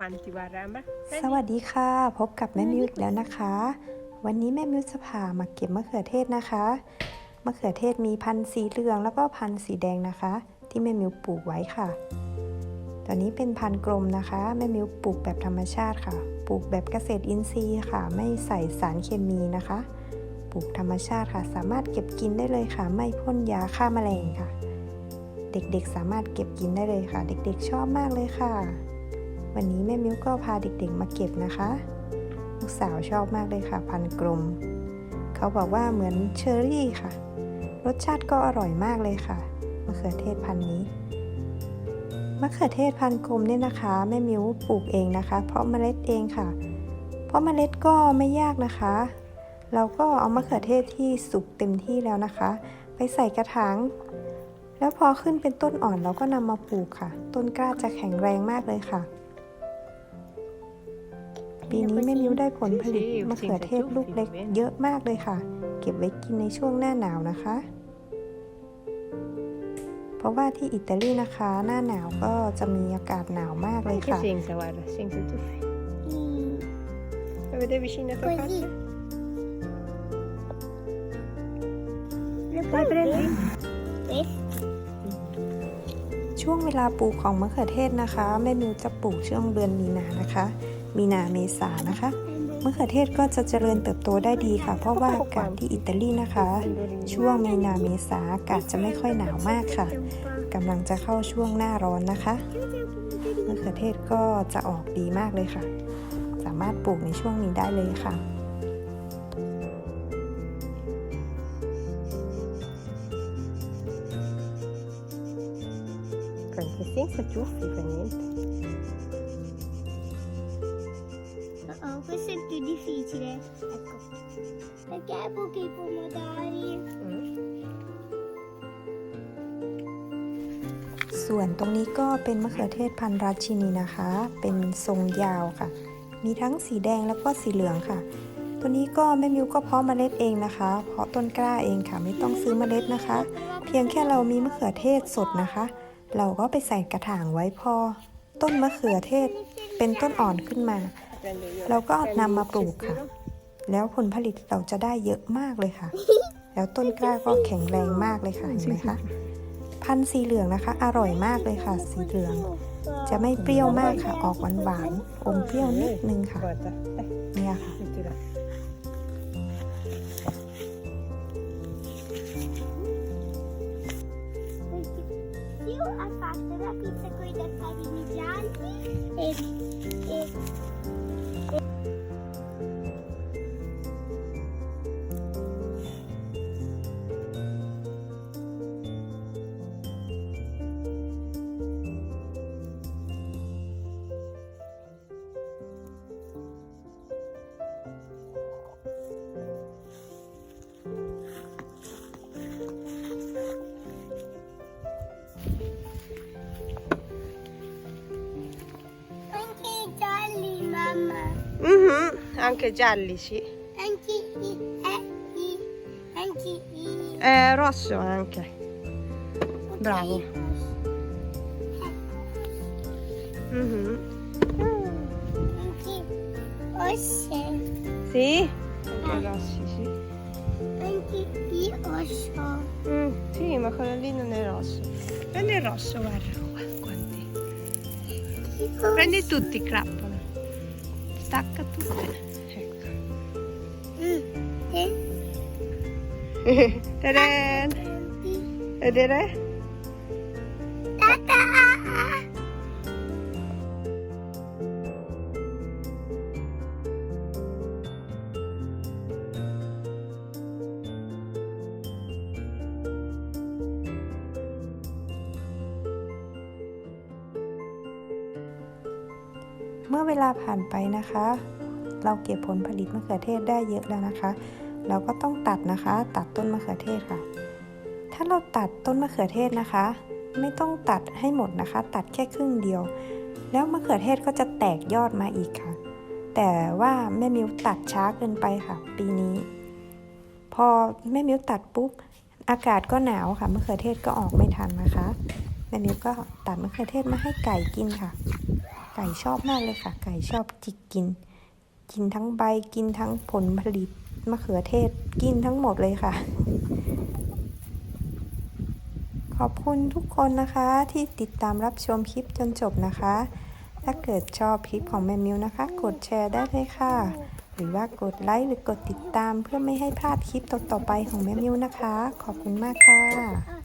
Quanti varambra? สวัสดีค่ะ พบกับแม่มิวอีกแล้วนะคะ วันนี้แม่มิวจะพามาเก็บมะเขือเทศนะคะมะเขือเทศมีพันธุ์สีเหลืองแล้วก็พันธุ์สีแดงนะคะ ที่แม่มิวปลูกไว้ค่ะ ตอนนี้เป็นพันธุ์กลมนะคะแม่มิวปลูกแบบธรรมชาติค่ะ ปลูกแบบเกษตรอินทรีย์ค่ะ ไม่ใส่สารเคมีนะคะ ปลูกธรรมชาติค่ะ สามารถเก็บกินได้เลยค่ะ ไม่พ่นยาฆ่าแมลงค่ะ เด็กๆสามารถเก็บกินได้เลยค่ะ เด็กๆชอบมากเลยค่ะ วันนี้แม่มิ้วก็พาเด็กๆมาเก็บนะคะ ลูกสาวชอบมากเลยค่ะ พันกลม เขาบอกว่าเหมือนเชอร์รี่ค่ะ รสชาติก็อร่อยมากเลยค่ะมะเขือเทศพันนี้มะเขือเทศพันกลมเนี่ยนะคะแม่มิ้วปลูกเองนะคะ เพราะเมล็ดเองค่ะ เพราะเมล็ดก็ไม่ยากนะคะ เราก็เอามะเขือเทศที่สุกเต็มที่แล้วนะคะ ไปใส่กระถางแล้วพอขึ้นเป็นต้นอ่อนเราก็นำมาปลูกค่ะ ต้นกล้าจะแข็งแรงมากเลยค่ะ ปีนี้แม่มิ้วได้ผลผลิตมะเขือเทศลูกเล็กเยอะมากเลยค่ะ เก็บไว้กินในช่วงหน้าหนาวนะคะ เพราะว่าที่อิตาลีนะคะ หน้าหนาวก็จะมีอากาศหนาวมากเลย Anche ค่ะ senza, guarda, senza tuffi. Mm, Lo vedi vicino a tua Così. faccia? Lo Dai, puoi prendi. vedere? ช่วงเวลาปลูกของมะเขือเทศนะคะ แม่มิวจะปลูกช่วงเดือนมีนานะคะ มีนาเมษานะคะมะเขือเทศก็จะเจริญเติบโตได้ดีค่ะ เพราะว่าอากาศที่อิตาลีนะคะ ช่วงมีนาเมษาอากาศจะไม่ค่อยหนาวมากค่ะกำลังจะเข้าช่วงหน้าร้อนนะคะมะเขือเทศก็จะออกดีมากเลยค่ะ สามารถปลูกในช่วงนี้ได้เลยค่ะ Anche senza ciuffi, fa niente. Oh, più difficile. Ecco. Perché pochi i pomodori? Mm. ส่วนตรงนี้ก็เป็นมะเขือเทศพันธุ์ราชินีนะคะ เป็นทรงยาวค่ะ มีทั้งสีแดงแล้วก็สีเหลืองค่ะ ตัวนี้ก็แม่มิวก็เพาะเมล็ดเองนะคะ เพาะต้นกล้าเองค่ะ ไม่ต้องซื้อเมล็ดนะคะ เพียงแค่เรามีมะเขือเทศสดนะคะ เราก็ไปใส่กระถางไว้พอ ต้นมะเขือเทศเป็นต้นอ่อนขึ้นมา เราก็ Prendi นำมา il ปลูกค่ะ cestino. แล้วผลผลิตเราจะได้เยอะมากเลยค่ะ แล้วต้นกล้าก็แข็งแรงมากเลยค่ะเห็นไหมคะพันธุ์สีเหลืองนะคะ อร่อยมากเลยค่ะ สีเหลือง จะไม่เปรี้ยวมากค่ะ ออกหวานหวานๆอมเปรี้ยวนิดนึงค่ะ Guarda, dai, เนี่ยค่ะ mettila. Io ho fatto la pizza con i taccarini gialli e, e Anche gialli, sì. Anche i, eh, i, anche i. Eh, rosso anche. Bravo. ok. Mhm. Anche rosse, Sì? Anche rossi, sì. anche i rosso. Mm, sì, ma quello lì non è rosso. Prendi il rosso, guarda rosso. Prendi tutti, crappano. Stacca tutte. เดเดนเดเนตาตเมื่อเวลาผ่านไปนะคะ เราเก็บผลผลิตมะเขือเทศได้เยอะแล้วนะคะ เราก็ต้องตัดนะคะ ตัดต้นมะเขือเทศค่ะ ถ้าเราตัดต้นมะเขือเทศนะคะ ไม่ต้องตัดให้หมดนะคะ ตัดแค่ครึ่งเดียว แล้วมะเขือเทศก็จะแตกยอดมาอีกค่ะ แต่ว่าแม่มิวตัดช้าเกินไปค่ะ ปีนี้ พอแม่มิวตัดปุ๊บอากาศก็หนาวค่ะมะเขือเทศก็ออกไม่ทันนะคะแม่มิวก็ตัดมะเขือเทศมาให้ไก่กินค่ะ ไก่ชอบมากเลยค่ะ ไก่ชอบจิกกิน กินทั้งใบกินทั้งผลผลิตมะเขือเทศกินทั้งหมดเลยค่ะ ขอบคุณทุกคนนะคะที่ติดตามรับชมคลิปจนจบนะคะ ถ้าเกิดชอบคลิปของแม่มิวนะคะ กดแชร์ได้เลยค่ะ หรือว่ากดไลค์หรือกดติดตามเพื่อไม่ให้พลาดคลิปต่อๆไปของแม่มิวนะคะ ขอบคุณมากค่ะ